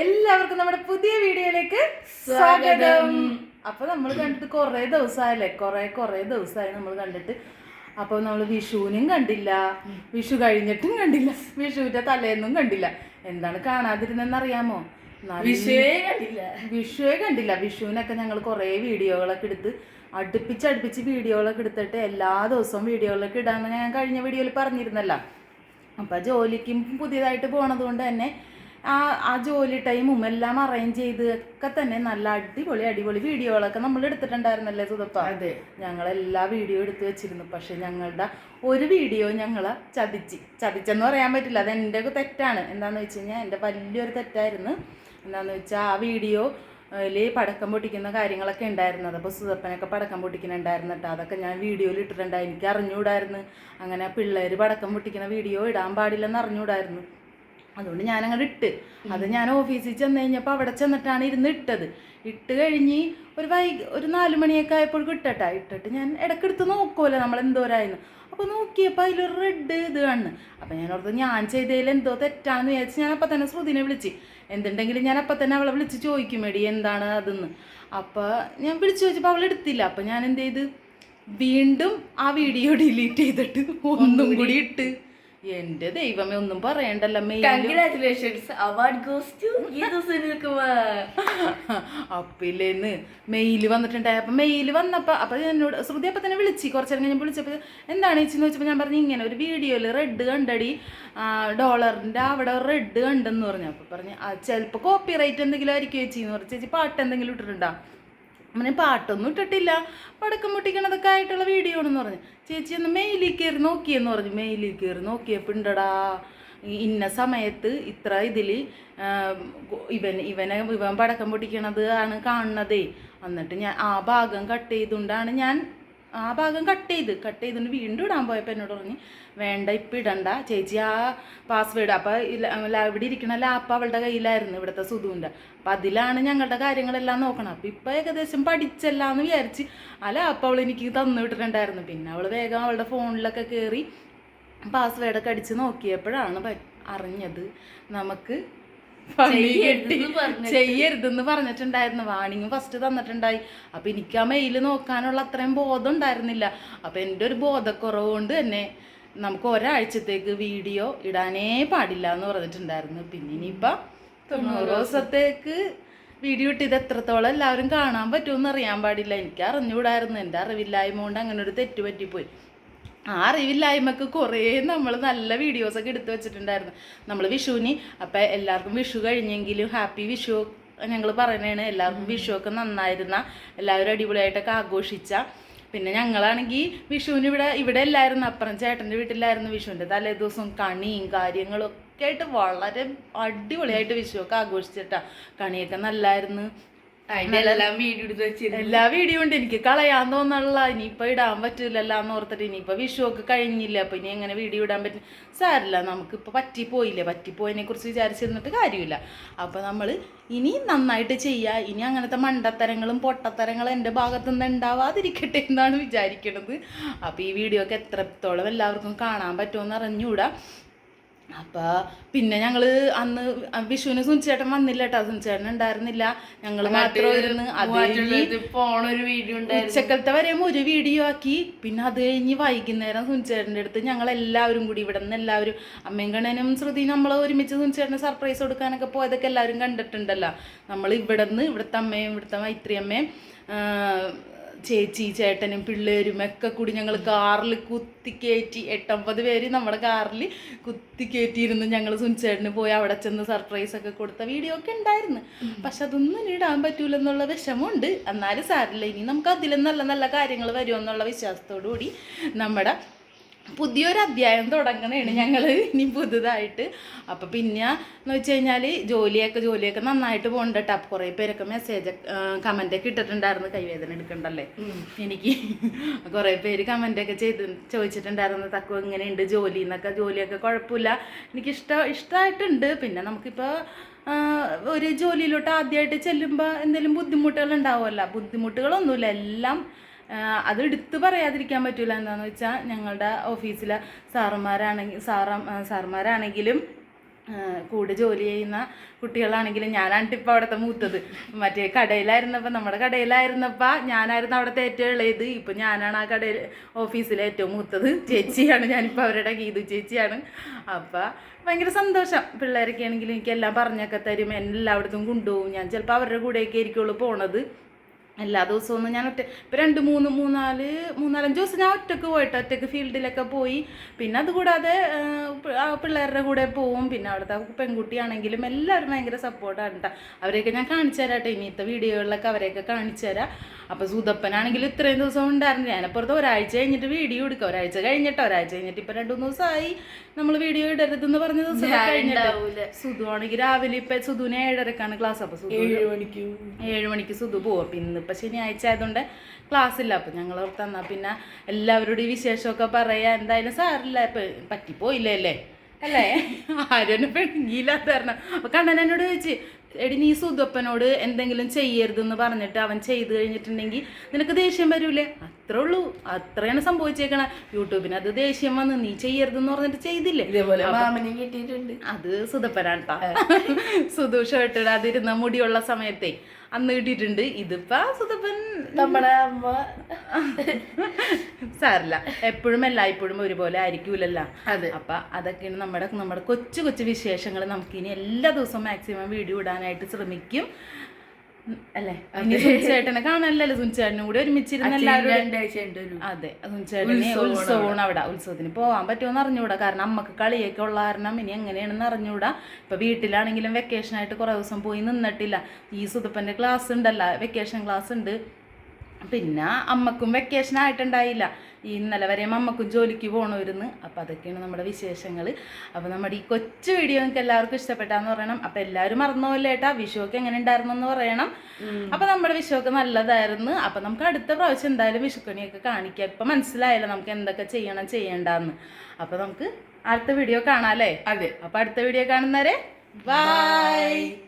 എല്ലാവർക്കും നമ്മുടെ പുതിയ വീഡിയോയിലേക്ക് സ്വാഗതം. അപ്പൊ നമ്മൾ കണ്ടിട്ട് കുറെ ദിവസമായല്ലേ കുറെ കുറെ ദിവസമായി നമ്മൾ കണ്ടിട്ട്. അപ്പൊ നമ്മൾ വിഷുവിനും കണ്ടില്ല. വിഷു കഴിഞ്ഞിട്ടും കണ്ടില്ല. വിഷുവിന്റെ തലേന്നും കണ്ടില്ല. എന്താണ് കാണാതിരുന്നെന്ന് അറിയാമോ വിഷുവേ കണ്ടില്ല. വിഷുവേ കണ്ടില്ല. വിഷുവിനൊക്കെ ഞങ്ങൾ കുറെ വീഡിയോകളൊക്കെ എടുത്ത് അടുപ്പിച്ച് അടുപ്പിച്ച് വീഡിയോകളൊക്കെ എടുത്തിട്ട് എല്ലാ ദിവസവും വീഡിയോകളൊക്കെ ഇടാന്ന് ഞാൻ കഴിഞ്ഞ വീഡിയോയിൽ പറഞ്ഞിരുന്നല്ലോ. അപ്പൊ ജോലിക്കും പുതിയതായിട്ട് പോണത് കൊണ്ട് തന്നെ ആ ആ ജോലി ടൈമും എല്ലാം അറേഞ്ച് ചെയ്ത് ഒക്കെ തന്നെ നല്ല അടിപൊളി അടിപൊളി വീഡിയോകളൊക്കെ നമ്മൾ എടുത്തിട്ടുണ്ടായിരുന്നല്ലേ സുതപ്പ? അതെ. ഞങ്ങൾ എല്ലാ വീഡിയോ എടുത്ത് വെച്ചിരുന്നു. പക്ഷെ ഞങ്ങളുടെ ഒരു വീഡിയോ ഞങ്ങളെ ചതിച്ച്. ചതിച്ചെന്ന് പറയാൻ പറ്റില്ല. അത് എന്റെ ഒക്കെ തെറ്റാണ്. എന്താണെന്ന് വെച്ച് കഴിഞ്ഞാൽ എന്റെ വലിയൊരു തെറ്റായിരുന്നു. എന്താണെന്ന് വെച്ചാൽ ആ വീഡിയോ അതിൽ പടക്കം പൊട്ടിക്കുന്ന കാര്യങ്ങളൊക്കെ ഉണ്ടായിരുന്നത്. അപ്പോൾ സുതപ്പനൊക്കെ പടക്കം പൊട്ടിക്കുന്നുണ്ടായിരുന്നു കേട്ടോ. അതൊക്കെ ഞാൻ വീഡിയോയിൽ ഇട്ടിട്ടുണ്ടായി എനിക്ക് അറിഞ്ഞുകൂടായിരുന്നു. അങ്ങനെ പിള്ളേർ പടക്കം പൊട്ടിക്കുന്ന വീഡിയോ ഇടാൻ പാടില്ലെന്ന് അറിഞ്ഞുകൂടായിരുന്നു. അതുകൊണ്ട് ഞാൻ അങ്ങോട്ട് ഇട്ട് അത് ഞാൻ ഓഫീസിൽ ചെന്ന് കഴിഞ്ഞപ്പോൾ അവിടെ ചെന്നിട്ടാണ് ഇരുന്ന് ഇട്ടത്. ഇട്ട് കഴിഞ്ഞ് ഒരു വൈ ഒരു നാല് മണിയൊക്കെ ആയപ്പോഴേക്കും ഇട്ടട്ടാ. ഇട്ടിട്ട് ഞാൻ ഇടയ്ക്കെടുത്ത് നോക്കുമല്ലോ നമ്മൾ എന്തോരായിരുന്നു അപ്പോൾ നോക്കിയപ്പോൾ അതിലൊരു റെഡ് ഇത് കാണുന്നു അപ്പോൾ ഞാൻ ഓർത്ത് ഞാൻ ചെയ്തതിൽ എന്തോ തെറ്റാണെന്ന് വിചാരിച്ച് ഞാൻ അപ്പം തന്നെ ശ്രുതിനെ വിളിച്ച്. എന്തുണ്ടെങ്കിലും ഞാൻ അപ്പം തന്നെ അവളെ വിളിച്ച് ചോദിക്കും എടി എന്താണ് അതെന്ന്. അപ്പോൾ ഞാൻ വിളിച്ചു ചോദിച്ചപ്പോൾ അവൾ എടുത്തില്ല. അപ്പം ഞാൻ എന്ത് ചെയ്ത്? വീണ്ടും ആ വീഡിയോ ഡിലീറ്റ് ചെയ്തിട്ട് ഒന്നും കൂടി ഇട്ട്. എന്റെ ദൈവമേ ഒന്നും പറയണ്ടല്ലോ മെയിലും കൺഗ്രാറ്റുലേഷൻസ് അവാർഡ് ഗോസ് ടു അപ്പില്ലേന്ന് മെയിൽ വന്നിട്ടുണ്ടായി. അപ്പൊ മെയിൽ വന്നപ്പോൾ അപ്പൊ എന്നോട് ശ്രുതി അപ്പൊ തന്നെ വിളിച്ചു കുറച്ചേരം കഴിഞ്ഞ് വിളിച്ചപ്പോൾ എന്താണ് ചേച്ചി വെച്ചപ്പോ ഞാൻ പറഞ്ഞു ഇങ്ങനെ ഒരു വീഡിയോയിൽ റെഡ് കണ്ടടി. ഡോളറിന്റെ അവിടെ റെഡ് കണ്ടെന്ന് പറഞ്ഞു. അപ്പൊ പറഞ്ഞു ചിലപ്പോ കോപ്പി റൈറ്റ് എന്തെങ്കിലും ആയിരിക്കും ചേച്ചി? എന്ന് പറഞ്ഞു. ചേച്ചി പാട്ട് എന്തെങ്കിലും ഇട്ടിട്ടുണ്ടോ? അങ്ങനെ പാട്ടൊന്നും ഇട്ടിട്ടില്ല. പടക്കം പൊട്ടിക്കണതൊക്കെ ആയിട്ടുള്ള വീഡിയോ ആണെന്ന് പറഞ്ഞു. ചേച്ചി ഒന്ന് മെയിലിൽ കയറി നോക്കിയെന്ന് പറഞ്ഞു. മെയിലിൽ കയറി നോക്കിയപ്പോൾ ഉണ്ടടാ ഇന്ന സമയത്ത് ഇത്ര ഇതിൽ ഇവൻ ഇവനെ ഇവൻ പടക്കം പൊട്ടിക്കണത് ആണ് കാണുന്നതേ. എന്നിട്ട് ഞാൻ ആ ഭാഗം കട്ട് ചെയ്തുകൊണ്ടാണ് ഞാൻ ആ ഭാഗം കട്ട് ചെയ്ത് കട്ട് ചെയ്തിട്ട് വീണ്ടും ഇടാൻ പോയപ്പോൾ എന്നോട് പറഞ്ഞു വേണ്ട ഇപ്പം ഇടണ്ട. ചേച്ചി ആ പാസ്വേഡ് അപ്പോൾ ഇവിടെ ഇരിക്കണ ലാപ്പ് അവളുടെ കയ്യിലായിരുന്നു ഇവിടുത്തെ സുധുവിന്റെ അപ്പം അതിലാണ് ഞങ്ങളുടെ കാര്യങ്ങളെല്ലാം നോക്കണം അപ്പം ഇപ്പം ഏകദേശം പഠിച്ചല്ല എന്ന് വിചാരിച്ച് ആ ലാപ്പ് അവൾ എനിക്ക് തന്നു വിട്ടിട്ടുണ്ടായിരുന്നു. പിന്നെ അവൾ വേഗം അവളുടെ ഫോണിലൊക്കെ കയറി പാസ്വേഡൊക്കെ അടിച്ച് നോക്കിയപ്പോഴാണ് അറിഞ്ഞത് നമുക്ക് പണി കിട്ടി ചെയ്യരുതെന്ന് പറഞ്ഞിട്ട്. ചെയ്യരുതെന്ന് പറഞ്ഞിട്ടുണ്ടായിരുന്നു. വാണിങ് ഫസ്റ്റ് തന്നിട്ടുണ്ടായി. അപ്പം എനിക്ക് ആ മെയിൽ നോക്കാനുള്ള അത്രയും ബോധം ഉണ്ടായിരുന്നില്ല. അപ്പം എന്റെ ഒരു ബോധക്കുറവ് കൊണ്ട് തന്നെ നമുക്ക് ഒരാഴ്ചത്തേക്ക് വീഡിയോ ഇടാനേ പാടില്ല എന്ന് പറഞ്ഞിട്ടുണ്ടായിരുന്നു. പിന്നെ ഇനിയിപ്പം തൊണ്ണൂറ് ദിവസത്തേക്ക് വീഡിയോ ഇട്ട് ഇത് എത്രത്തോളം എല്ലാവരും കാണാൻ പറ്റുമെന്ന് അറിയാൻ പാടില്ല. എനിക്ക് അറിഞ്ഞുകൂടായിരുന്നു. എന്റെ അറിവില്ലായ്മ കൊണ്ട് അങ്ങനെ ഒരു തെറ്റ് പറ്റിപ്പോയി. ആ അറിവില്ലായ്മക്ക് കുറേ നമ്മൾ നല്ല വീഡിയോസൊക്കെ എടുത്തു വെച്ചിട്ടുണ്ടായിരുന്നു. നമ്മൾ വിഷുവിന് അപ്പം എല്ലാവർക്കും വിഷു കഴിഞ്ഞെങ്കിലും ഹാപ്പി വിഷു ഞങ്ങൾ പറയണതാണ് എല്ലാവർക്കും വിഷു ഒക്കെ നന്നായിരുന്ന. എല്ലാവരും അടിപൊളിയായിട്ടൊക്കെ ആഘോഷിച്ച. പിന്നെ ഞങ്ങളാണെങ്കിൽ വിഷുവിന് ഇവിടെ ഇവിടെ അല്ലായിരുന്നു അപ്പുറം ചേട്ടന്റെ വീട്ടിലായിരുന്നു വിഷുവിന്റെ തലേദിവസം കണിയും കാര്യങ്ങളും ഒക്കെ ആയിട്ട് വളരെ അടിപൊളിയായിട്ട് വിഷുവൊക്കെ ആഘോഷിച്ചിട്ടാണ് ആഘോഷിച്ചിട്ടാ. കണിയൊക്കെ നല്ലായിരുന്നു. എല്ലാം വീഡിയോ ഉണ്ട്. എനിക്ക് കളയാൻ തോന്നുള്ള ഇനിയിപ്പൊ ഇടാൻ പറ്റൂലല്ലോ എന്ന് ഓർത്തിട്ട് ഇനിയിപ്പൊ വിഷു ഒക്കെ കഴിഞ്ഞില്ല? അപ്പൊ ഇനി എങ്ങനെ വീഡിയോ ഇടാൻ പറ്റും? സാരില്ല നമുക്കിപ്പോൾ പറ്റിപ്പോയില്ലേ? പറ്റിപ്പോയതിനെ കുറിച്ച് വിചാരിച്ചിരുന്നിട്ട് കാര്യമില്ല. അപ്പൊ നമ്മൾ ഇനി നന്നായിട്ട് ചെയ്യുക ഇനി അങ്ങനത്തെ മണ്ടത്തരങ്ങളും പൊട്ടത്തരങ്ങളും എന്റെ ഭാഗത്തുനിന്ന് ഉണ്ടാവാതിരിക്കട്ടെ എന്നാണ് വിചാരിക്കുന്നത് അപ്പോൾ ഈ വീഡിയോ ഒക്കെ എത്രത്തോളം എല്ലാവർക്കും കാണാൻ പറ്റുമെന്ന് അറിഞ്ഞൂടാ അപ്പൊ പിന്നെ ഞങ്ങൾ അന്ന് വിഷുവിന് സുനിച്ചേട്ടൻ വന്നില്ല കേട്ടോ സുനിച്ചേട്ടൻ ഉണ്ടായിരുന്നില്ല. ഞങ്ങൾ മാത്രം അത് പോണ ഒരു വീഡിയോ ഉണ്ടായിരുന്നു. ഉച്ചക്കലത്തെ വരെയും ഒരു വീഡിയോ ആക്കി. പിന്നെ അത് കഴിഞ്ഞ് വൈകുന്നേരം സുനിച്ചേട്ടന്റെ അടുത്ത് ഞങ്ങൾ എല്ലാവരും കൂടി ഇവിടെ നിന്ന് എല്ലാവരും അമ്മയും കണ്ണനും ശ്രുതി നമ്മൾ ഒരുമിച്ച് സുനിച്ചേട്ടന് സർപ്രൈസ് കൊടുക്കാനൊക്കെ പോയതൊക്കെ എല്ലാവരും കണ്ടിട്ടുണ്ടല്ലോ. നമ്മൾ ഇവിടെ നിന്ന് ഇവിടുത്തെ അമ്മയും ഇവിടുത്തെ മൈത്രി അമ്മയും ചേച്ചി ചേട്ടനും പിള്ളേരും ഒക്കെ കൂടി ഞങ്ങൾ കാറിൽ കുത്തിക്കയറ്റി എട്ടൊമ്പത് പേര് നമ്മുടെ കാറിൽ കുത്തിക്കയറ്റിയിരുന്ന് ഞങ്ങൾ സുനിച്ചേട്ടന് പോയി അവിടെ ചെന്ന് സർപ്രൈസ് ഒക്കെ കൊടുത്ത വീഡിയോ ഒക്കെ ഉണ്ടായിരുന്നു. പക്ഷെ അതൊന്നും ഇടാൻ പറ്റൂലെന്നുള്ള വിഷമമുണ്ട്. എന്നാലും സാരില്ല ഇനി നമുക്ക് അതിലും നല്ല നല്ല കാര്യങ്ങൾ വരുമെന്നുള്ള വിശ്വാസത്തോടു കൂടി നമ്മുടെ പുതിയൊരു അധ്യായം തുടങ്ങണേണ് ഞങ്ങൾ ഇനി പുതുതായിട്ട്. അപ്പം പിന്നെ എന്ന് വെച്ച് കഴിഞ്ഞാൽ ജോലിയൊക്കെ ജോലിയൊക്കെ നന്നായിട്ട് പോകണ്ട കേട്ടോ കുറേ പേരൊക്കെ മെസ്സേജ് കമന്റൊക്കെ ഇട്ടിട്ടുണ്ടായിരുന്നു. കൈവേദന എടുക്കണ്ടല്ലേ? എനിക്ക് കുറേ പേര് കമന്റൊക്കെ ചെയ്ത് ചോദിച്ചിട്ടുണ്ടായിരുന്നു. തക്കു എങ്ങനെയുണ്ട് ജോലി? എന്നൊക്കെ. ജോലിയൊക്കെ കുഴപ്പമില്ല എനിക്കിഷ്ടം ഇഷ്ടമായിട്ടുണ്ട് പിന്നെ നമുക്കിപ്പോൾ ഒരു ജോലിയിലോട്ട് ആദ്യമായിട്ട് ചെല്ലുമ്പോൾ എന്തെങ്കിലും ബുദ്ധിമുട്ടുകൾ ഉണ്ടാവുമല്ലോ? ബുദ്ധിമുട്ടുകളൊന്നുമില്ല. എല്ലാം ആ, അത് എടുത്തു പറയാതിരിക്കാൻ പറ്റില്ല എന്താണെന്ന് വെച്ചാൽ ഞങ്ങളുടെ ഓഫീസിലെ സാറന്മാരാണെങ്കിൽ സാറ സാറന്മാരാണെങ്കിലും ആ, കൂടെ ജോലി ചെയ്യുന്ന കുട്ടികളാണെങ്കിലും ഞാനാണ് ഇപ്പോൾ അവിടുത്തെ മൂത്തത്. മറ്റേ കടയിലായിരുന്നപ്പോൾ നമ്മുടെ കടയിലായിരുന്നപ്പോൾ ഞാനായിരുന്നു അവിടുത്തെ ഏറ്റവും ഇളയത്. ഇപ്പം ഞാനാണ് ആ കടയിൽ ഓഫീസിലെ ഏറ്റവും മൂത്തത്. ചേച്ചിയാണ് ഞാനിപ്പോൾ അവരുടെ ഗീതു ചേച്ചിയാണ്. അപ്പോൾ ഭയങ്കര സന്തോഷം. പിള്ളേരൊക്കെ ആണെങ്കിലും എനിക്കെല്ലാം പറഞ്ഞൊക്കെ തരും. എല്ലായിടത്തും കൊണ്ടുപോകും. ഞാൻ ചിലപ്പോൾ അവരുടെ കൂടെയൊക്കെ ആയിരിക്കുള്ളൂ പോണത്. എല്ലാ ദിവസവും ഒന്നും ഞാൻ ഒറ്റ ഇപ്പം രണ്ട് മൂന്ന് മൂന്നാൽ മൂന്നാലഞ്ച് ദിവസം ഞാൻ ഒറ്റയ്ക്ക് പോയിട്ട് ഒറ്റയ്ക്ക് ഫീൽഡിലൊക്കെ പോയി. പിന്നെ അതുകൂടാതെ പിള്ളേരുടെ കൂടെ പോവും. പിന്നെ അവിടുത്തെ പെൺകുട്ടിയാണെങ്കിലും എല്ലാവരും ഭയങ്കര സപ്പോർട്ടാണ് കേട്ടോ അവരെയൊക്കെ ഞാൻ കാണിച്ചു തരാം കേട്ടോ ഇനിയത്തെ വീഡിയോകളിലൊക്കെ അവരെയൊക്കെ കാണിച്ചു തരാം. അപ്പോൾ സുതപ്പനാണെങ്കിൽ ഇത്രയും ദിവസം ഉണ്ടായിരുന്നു. ഞാനപ്പുറത്ത് ഒരാഴ്ച കഴിഞ്ഞിട്ട് വീഡിയോ എടുക്കാം. ഒരാഴ്ച കഴിഞ്ഞിട്ട് ഒരാഴ്ച കഴിഞ്ഞിട്ട് ഇപ്പം രണ്ട് മൂന്ന് ദിവസമായി നമ്മൾ വീഡിയോ ഇടരുതെന്ന് പറഞ്ഞ ദിവസം കഴിഞ്ഞിട്ട്. സുധു ആണെങ്കിൽ രാവിലെ ഇപ്പം സുധുവിനെ ഏഴരക്കാണ് ക്ലാസ്. അപ്പോൾ സുധു ഏഴ് മണിക്ക്. ഏഴ് മണിക്ക് സുധു പോകും അപ്പം ഇന്നിപ്പോൾ ശനിയാഴ്ച ആയതുകൊണ്ട് ക്ലാസ് ഇല്ല അപ്പം ഞങ്ങൾ തന്നാൽ പിന്നെ എല്ലാവരുടെയും ഈ വിശേഷമൊക്കെ പറയാ. എന്തായാലും സാറില്ല ഇപ്പം പറ്റിപ്പോയില്ലേ അല്ലേ? അല്ലേ? ആരും എന്നെ തരണം അപ്പം കണ്ണൻ എന്നോട് ചോദിച്ച് എടി നീ സുതപ്പനോട് എന്തെങ്കിലും ചെയ്യരുതെന്ന് പറഞ്ഞിട്ട് അവൻ ചെയ്തു കഴിഞ്ഞിട്ടുണ്ടെങ്കിൽ നിനക്ക് ദേഷ്യം വരൂലേ? അത്രേ ഉള്ളൂ. അത്രയാണ് സംഭവിച്ചേക്കണ. യൂട്യൂബിന് അത് ദേഷ്യം വന്ന് നീ ചെയ്യരുതെന്ന് പറഞ്ഞിട്ട് ചെയ്തില്ലേ? ഇതേപോലെ കിട്ടിയിട്ടുണ്ട്. അത് സുതപ്പനാണ് ട്ടോ. ഇട്ടിടാതിരുന്ന മുടിയുള്ള സമയത്തെ അന്ന് കിട്ടിയിട്ടുണ്ട്. ഇതിപ്പോ സുധപ്പൻ നമ്മുടെ അമ്മ. സാറില്ല എപ്പോഴും എല്ലായ്പ്പോഴും ഒരുപോലെ ആയിരിക്കൂലല്ല. അതെ. അപ്പൊ അതൊക്കെയാണ് നമ്മുടെ നമ്മുടെ കൊച്ചു കൊച്ചു വിശേഷങ്ങൾ നമുക്കിനി എല്ലാ ദിവസവും മാക്സിമം വീഡിയോ ഇടാനായിട്ട് ശ്രമിക്കും. അല്ലേ? സുനിച്ചേട്ടനെ കാണാനല്ലോ സുനിച്ചേട്ടനും കൂടി ഒരുമിച്ചിരുന്ന് എല്ലാവരും അതെ. സുനിച്ചേട്ടന് ഉത്സവമാണ് അവിടെ. ഉത്സവത്തിന് പോകാൻ പറ്റുമെന്ന് അറിഞ്ഞുകൂടാ. കാരണം അമ്മയ്ക്ക് കളിയൊക്കെ ഉള്ള കാരണം ഇനി എങ്ങനെയാണെന്ന് അറിഞ്ഞുകൂടാ. ഇപ്പൊ വീട്ടിലാണെങ്കിലും വെക്കേഷൻ ആയിട്ട് കുറെ ദിവസം പോയി നിന്നിട്ടില്ല. ഈ സുതപ്പന്റെ ക്ലാസ് ഉണ്ടല്ല. വെക്കേഷൻ ക്ലാസ് ഉണ്ട്. പിന്നെ അമ്മക്കും വെക്കേഷൻ ആയിട്ടുണ്ടായില്ല. ഈ ഇന്നലെ വരെയും അമ്മക്കും ജോലിക്ക് പോകണമായിരുന്നു അപ്പം അതൊക്കെയാണ് നമ്മുടെ വിശേഷങ്ങൾ അപ്പോൾ നമ്മുടെ ഈ കൊച്ചു വീഡിയോ നിങ്ങൾക്ക് എല്ലാവർക്കും ഇഷ്ടപ്പെട്ടാന്ന് പറയണം. അപ്പം എല്ലാവരും മറന്നുപോലെ ഏട്ടാ? വിഷുവൊക്കെ എങ്ങനെ ഉണ്ടായിരുന്നു എന്ന് പറയണം അപ്പം നമ്മുടെ വിഷുവൊക്കെ നല്ലതായിരുന്നു. അപ്പം നമുക്ക് അടുത്ത പ്രാവശ്യം എന്തായാലും വിഷുക്കണിയൊക്കെ കാണിക്കാം. ഇപ്പം മനസ്സിലായല്ലോ നമുക്ക് എന്തൊക്കെ ചെയ്യണം ചെയ്യണ്ടെന്ന്. അപ്പം നമുക്ക് അടുത്ത വീഡിയോ കാണാം അല്ലേ? അതെ. അപ്പം അടുത്ത വീഡിയോ കാണുന്നവരെ ബൈ